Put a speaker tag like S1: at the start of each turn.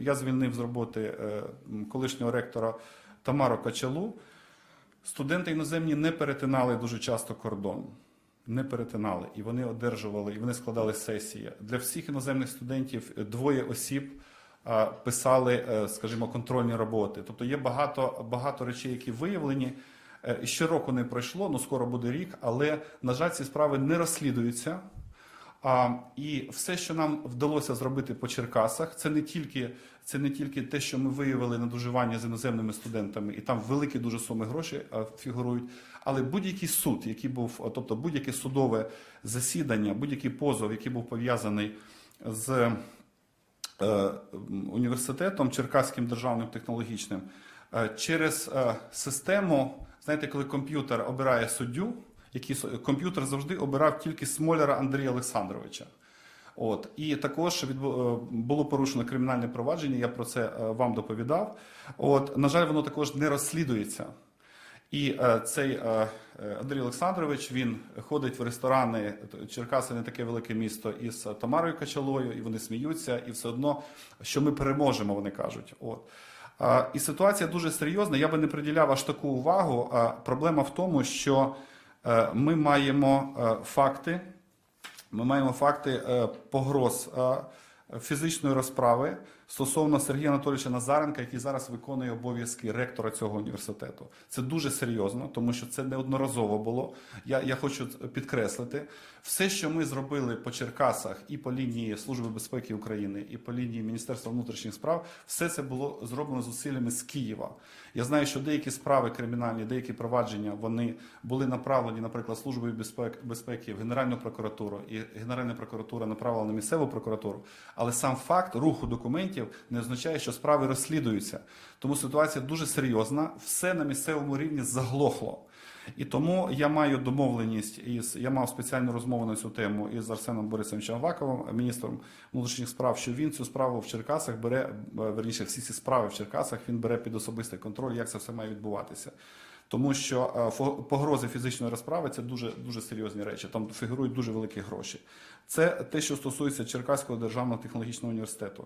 S1: я звільнив з роботи е, колишнього ректора Тамару Качалу. Студенти іноземні не перетинали дуже часто кордон. Не перетинали, і вони одержували, і вони складали сесії. Для всіх іноземних студентів е, двоє осіб писали, е, скажімо, контрольні роботи. Тобто є багато, багато речей, які виявлені. Е, Ще року не пройшло, ну скоро буде рік, але на жаль, ці справи не розслідуються. А, і все, що нам вдалося зробити по Черкасах, це не тільки це не тільки те, що ми виявили надуживання з іноземними студентами, і там великі дуже суми грошей фігурують. Але будь-який суд, який був, тобто будь-яке судове засідання, будь-який позов, який був пов'язаний з е, університетом Черкаським державним технологічним, е, через е, систему, знаєте, коли комп'ютер обирає суддю, с- комп'ютер завжди обирав тільки Смоляра Андрія Олександровича. От і також е, було порушено кримінальне провадження. Я про це е, вам доповідав. От на жаль, воно також не розслідується. І е, цей е, е, Андрій Олександрович він ходить в ресторани. Черкаси не таке велике місто із Тамарою Качалою, і вони сміються, і все одно, що ми переможемо, вони кажуть. От. А, І ситуація дуже серйозна. Я би не приділяв аж таку увагу. А Проблема в тому, що е, ми маємо е, факти. Ми маємо факти е, погроз е, фізичної розправи стосовно Сергія Анатолійовича Назаренка, який зараз виконує обов'язки ректора цього університету. Це дуже серйозно, тому що це неодноразово було. Я, я хочу підкреслити, все, що ми зробили по Черкасах і по лінії Служби безпеки України, і по лінії Міністерства внутрішніх справ, все це було зроблено зусиллями з Києва. Я знаю, що деякі справи кримінальні, деякі провадження вони були направлені, наприклад, Службою безпеки, в Генеральну прокуратуру, і Генеральна прокуратура направила на місцеву прокуратуру. Але сам факт руху документів не означає, що справи розслідуються. Тому ситуація дуже серйозна, все на місцевому рівні заглохло. І тому я маю домовленість із я мав спеціальну розмову на цю тему із Арсеном Борисовичем Аваковим, міністром внутрішніх справ, що він цю справу в Черкасах бере, е, верніше, всі ці справи в Черкасах він бере під особистий контроль, як це все має відбуватися. Тому що е, погрози фізичної розправи це дуже дуже серйозні речі. Там фігурують дуже великі гроші. Це те, що стосується Черкаського державного технологічного університету.